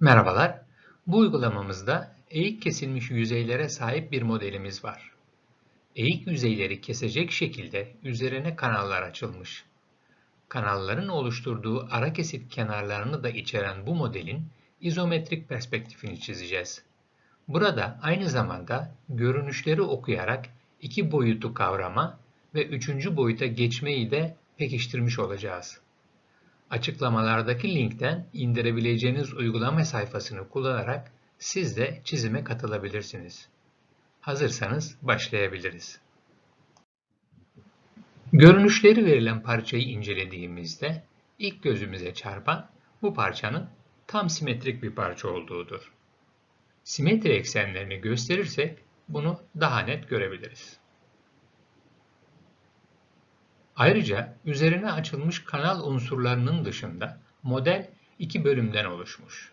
Merhabalar. Bu uygulamamızda eğik kesilmiş yüzeylere sahip bir modelimiz var. Eğik yüzeyleri kesecek şekilde üzerine kanallar açılmış. Kanalların oluşturduğu ara kesit kenarlarını da içeren bu modelin izometrik perspektifini çizeceğiz. Burada aynı zamanda görünüşleri okuyarak iki boyutu kavrama ve üçüncü boyuta geçmeyi de pekiştirmiş olacağız. Açıklamalardaki linkten indirebileceğiniz uygulama sayfasını kullanarak siz de çizime katılabilirsiniz. Hazırsanız başlayabiliriz. Görünüşleri verilen parçayı incelediğimizde ilk gözümüze çarpan bu parçanın tam simetrik bir parça olduğudur. Simetri eksenlerini gösterirsek bunu daha net görebiliriz. Ayrıca üzerine açılmış kanal unsurlarının dışında model iki bölümden oluşmuş.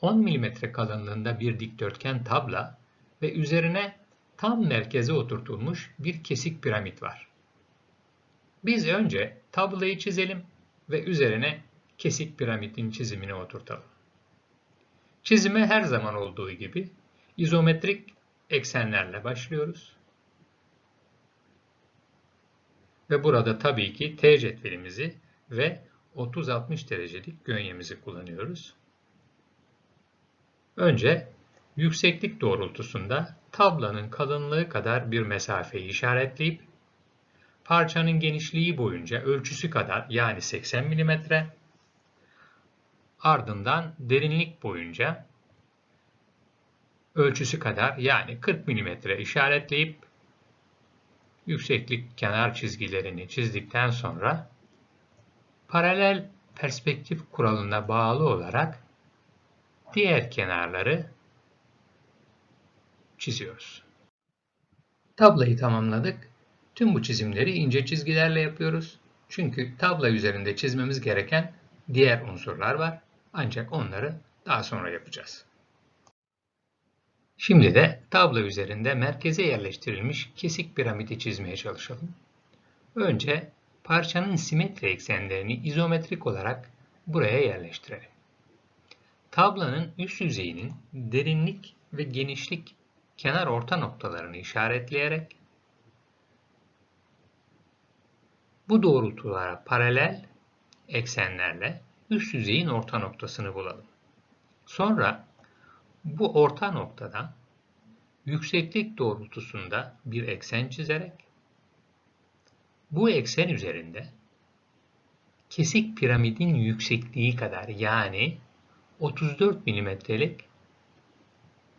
10 mm kalınlığında bir dikdörtgen tabla ve üzerine tam merkeze oturtulmuş bir kesik piramit var. Biz önce tablayı çizelim ve üzerine kesik piramidin çizimini oturtalım. Çizime her zaman olduğu gibi izometrik eksenlerle başlıyoruz. Ve burada tabii ki T cetvelimizi ve 30-60 derecelik gönyemizi kullanıyoruz. Önce yükseklik doğrultusunda tablanın kalınlığı kadar bir mesafeyi işaretleyip parçanın genişliği boyunca ölçüsü kadar yani 80 mm ardından derinlik boyunca ölçüsü kadar yani 40 mm işaretleyip yükseklik kenar çizgilerini çizdikten sonra paralel perspektif kuralına bağlı olarak diğer kenarları çiziyoruz. Tablayı tamamladık. Tüm bu çizimleri ince çizgilerle yapıyoruz. Çünkü tabla üzerinde çizmemiz gereken diğer unsurlar var. Ancak onları daha sonra yapacağız. Şimdi de tablo üzerinde merkeze yerleştirilmiş kesik piramidi çizmeye çalışalım. Önce parçanın simetri eksenlerini izometrik olarak buraya yerleştirelim. Tablanın üst yüzeyinin derinlik ve genişlik kenar orta noktalarını işaretleyerek bu doğrultulara paralel eksenlerle üst yüzeyin orta noktasını bulalım. Sonra bu orta noktada yükseklik doğrultusunda bir eksen çizerek bu eksen üzerinde kesik piramidin yüksekliği kadar yani 34 milimetrelik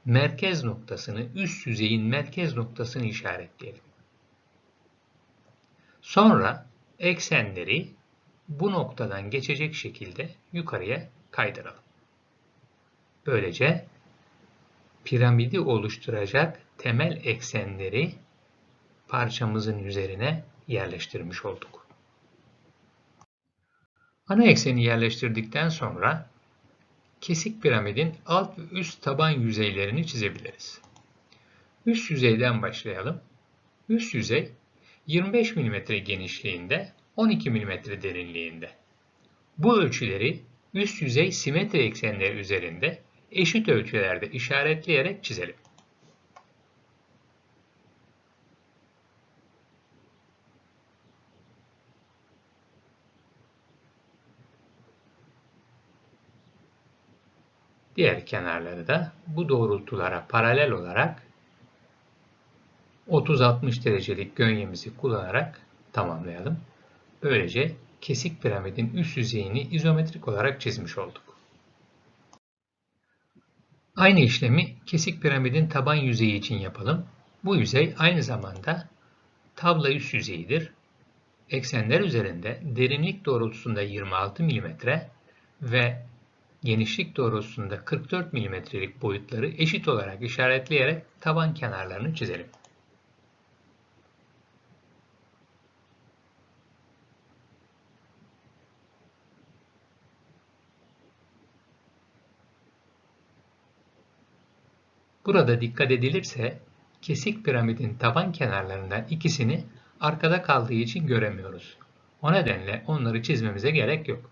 merkez noktasını, üst yüzeyin merkez noktasını işaretleyelim. Sonra eksenleri bu noktadan geçecek şekilde yukarıya kaydıralım. Böylece piramidi oluşturacak temel eksenleri parçamızın üzerine yerleştirmiş olduk. Ana ekseni yerleştirdikten sonra kesik piramidin alt ve üst taban yüzeylerini çizebiliriz. Üst yüzeyden başlayalım. Üst yüzey 25 mm genişliğinde, 12 mm derinliğinde. Bu ölçüleri üst yüzey simetri eksenleri üzerinde eşit ölçülerde işaretleyerek çizelim. Diğer kenarları da bu doğrultulara paralel olarak 30-60 derecelik gönyemizi kullanarak tamamlayalım. Böylece kesik piramidin üst yüzeyini izometrik olarak çizmiş olduk. Aynı işlemi kesik piramidin taban yüzeyi için yapalım. Bu yüzey aynı zamanda tabla üst yüzeyidir. Eksenler üzerinde derinlik doğrultusunda 26 mm ve genişlik doğrultusunda 44 mm'lik boyutları eşit olarak işaretleyerek taban kenarlarını çizelim. Burada dikkat edilirse kesik piramidin taban kenarlarından ikisini arkada kaldığı için göremiyoruz. O nedenle onları çizmemize gerek yok.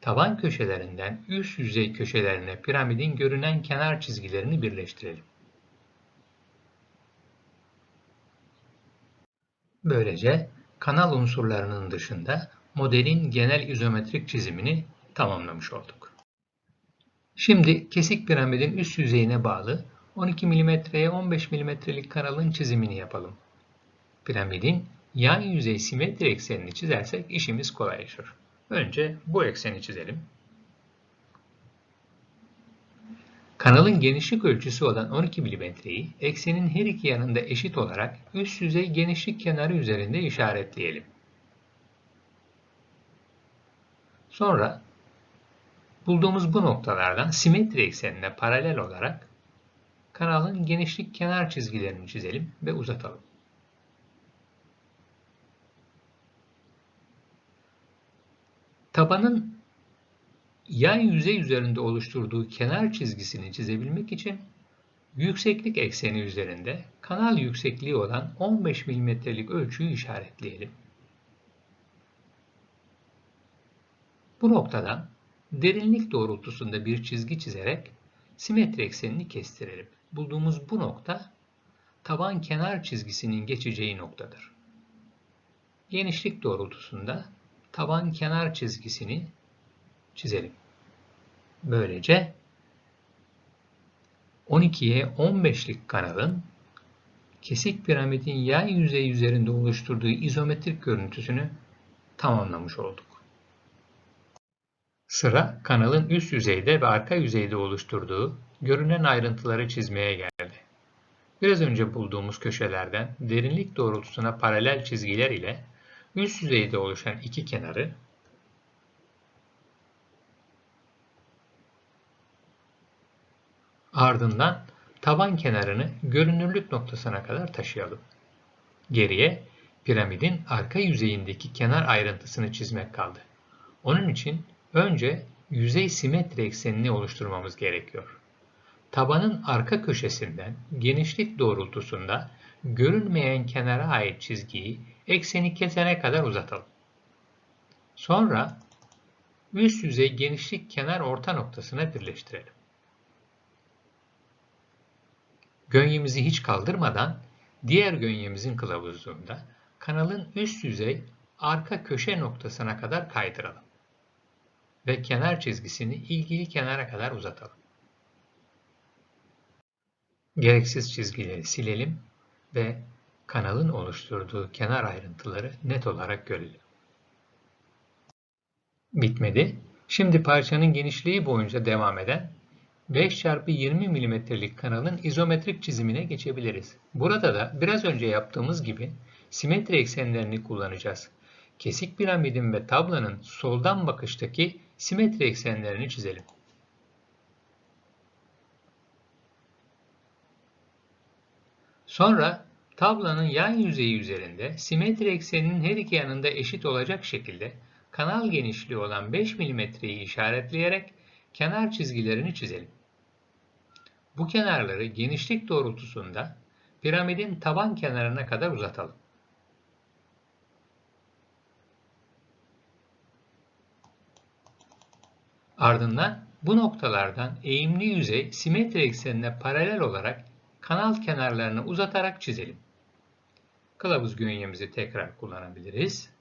taban köşelerinden üst yüzey köşelerine piramidin görünen kenar çizgilerini birleştirelim. Böylece kanal unsurlarının dışında modelin genel izometrik çizimini tamamlamış olduk. Şimdi kesik piramidin üst yüzeyine bağlı 12 mm'ye 15 mm'lik kanalın çizimini yapalım. Piramidin yan yüzey simetri eksenini çizersek işimiz kolaylaşır. Önce bu ekseni çizelim. Kanalın genişlik ölçüsü olan 12 mm'yi eksenin her iki yanında eşit olarak üst yüzey genişlik kenarı üzerinde işaretleyelim. Sonra bulduğumuz bu noktalardan simetri eksenine paralel olarak kanalın genişlik kenar çizgilerini çizelim ve uzatalım. Tabanın yan yüzey üzerinde oluşturduğu kenar çizgisini çizebilmek için yükseklik ekseni üzerinde kanal yüksekliği olan 15 mm'lik ölçüyü işaretleyelim. Bu noktadan derinlik doğrultusunda bir çizgi çizerek simetri eksenini kestirelim. Bulduğumuz bu nokta taban kenar çizgisinin geçeceği noktadır. Genişlik doğrultusunda taban kenar çizgisini çizelim. Böylece 12'ye 15'lik kanalın kesik piramidin yay yüzeyi üzerinde oluşturduğu izometrik görüntüsünü tamamlamış olduk. Sıra kanalın üst yüzeyde ve arka yüzeyde oluşturduğu görünen ayrıntıları çizmeye geldi. Biraz önce bulduğumuz köşelerden derinlik doğrultusuna paralel çizgiler ile üst yüzeyde oluşan iki kenarı ardından taban kenarını görünürlük noktasına kadar taşıyalım. Geriye piramidin arka yüzeyindeki kenar ayrıntısını çizmek kaldı. Onun için önce yüzey simetri eksenini oluşturmamız gerekiyor. Tabanın arka köşesinden genişlik doğrultusunda görünmeyen kenara ait çizgiyi ekseni kesene kadar uzatalım. Sonra üst yüzey genişlik kenar orta noktasına birleştirelim. Gönyemizi hiç kaldırmadan diğer gönyemizin kılavuzluğunda kanalın üst yüzey arka köşe noktasına kadar kaydıralım. Ve kenar çizgisini ilgili kenara kadar uzatalım. Gereksiz çizgileri silelim ve kanalın oluşturduğu kenar ayrıntıları net olarak görelim. Bitmedi. Şimdi parçanın genişliği boyunca devam eden 5 x 20 mm'lik kanalın izometrik çizimine geçebiliriz. Burada da biraz önce yaptığımız gibi simetri eksenlerini kullanacağız. Kesik piramidin ve tablanın soldan bakıştaki simetri eksenlerini çizelim. Sonra tablanın yan yüzeyi üzerinde simetri ekseninin her iki yanında eşit olacak şekilde kanal genişliği olan 5 mm'yi işaretleyerek kenar çizgilerini çizelim. Bu kenarları genişlik doğrultusunda piramidin taban kenarına kadar uzatalım. Ardından bu noktalardan eğimli yüzey simetri eksenine paralel olarak kanal kenarlarını uzatarak çizelim. Kılavuz gönyemizi tekrar kullanabiliriz.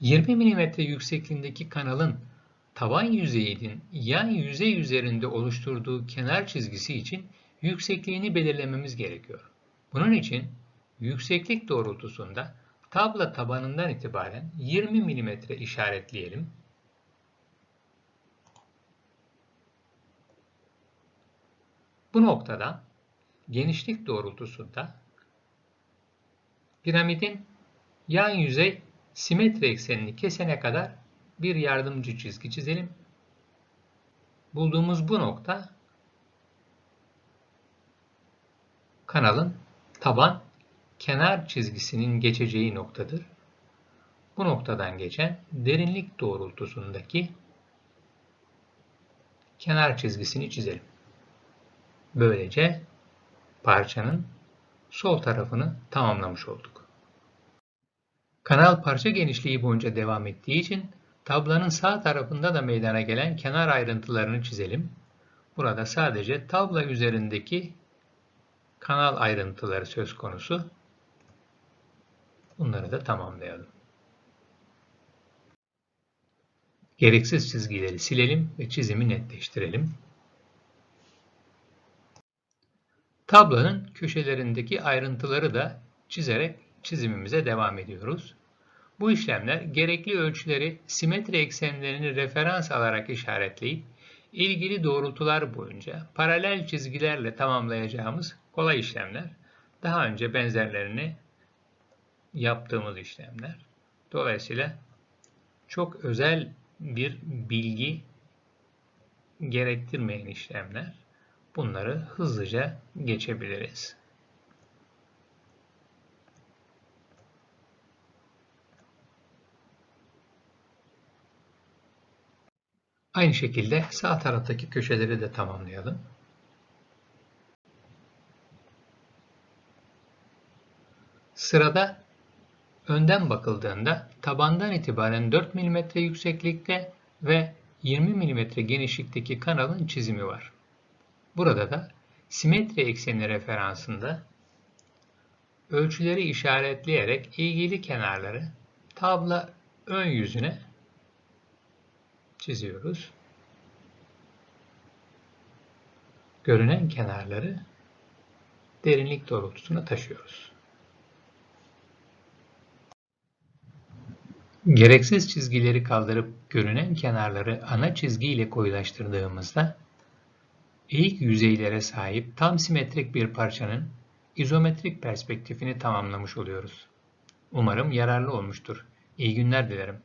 ...20 mm yüksekliğindeki kanalın taban yüzeyinin yan yüzey üzerinde oluşturduğu kenar çizgisi için yüksekliğini belirlememiz gerekiyor. Bunun için yükseklik doğrultusunda tabla tabanından itibaren 20 mm işaretleyelim. Bu noktadan genişlik doğrultusunda piramidin yan yüzey simetri eksenini kesene kadar bir yardımcı çizgi çizelim. Bulduğumuz bu nokta kanalın taban kenar çizgisinin geçeceği noktadır. Bu noktadan geçen derinlik doğrultusundaki kenar çizgisini çizelim. Böylece parçanın sol tarafını tamamlamış olduk. Kanal parça genişliği boyunca devam ettiği için tablanın sağ tarafında da meydana gelen kenar ayrıntılarını çizelim. Burada sadece tabla üzerindeki kanal ayrıntıları söz konusu. Bunları da tamamlayalım. Gereksiz çizgileri silelim ve çizimi netleştirelim. Tablonun köşelerindeki ayrıntıları da çizerek çizimimize devam ediyoruz. Bu işlemler gerekli ölçüleri simetri eksenlerini referans alarak işaretleyip ilgili doğrultular boyunca paralel çizgilerle tamamlayacağımız kolay işlemler. Daha önce benzerlerini yaptığımız işlemler. Dolayısıyla çok özel bir bilgi gerektirmeyen işlemler. Bunları hızlıca geçebiliriz. Aynı şekilde sağ taraftaki köşeleri de tamamlayalım. Sırada önden bakıldığında tabandan itibaren 4 mm yükseklikte ve 20 mm genişlikteki kanalın çizimi var. Burada da simetri ekseni referansında ölçüleri işaretleyerek ilgili kenarları tabla ön yüzüne çiziyoruz. Görünen kenarları derinlik doğrultusuna taşıyoruz. Gereksiz çizgileri kaldırıp görünen kenarları ana çizgi ile koyulaştırdığımızda eğik yüzeylere sahip tam simetrik bir parçanın izometrik perspektifini tamamlamış oluyoruz. Umarım yararlı olmuştur. İyi günler dilerim.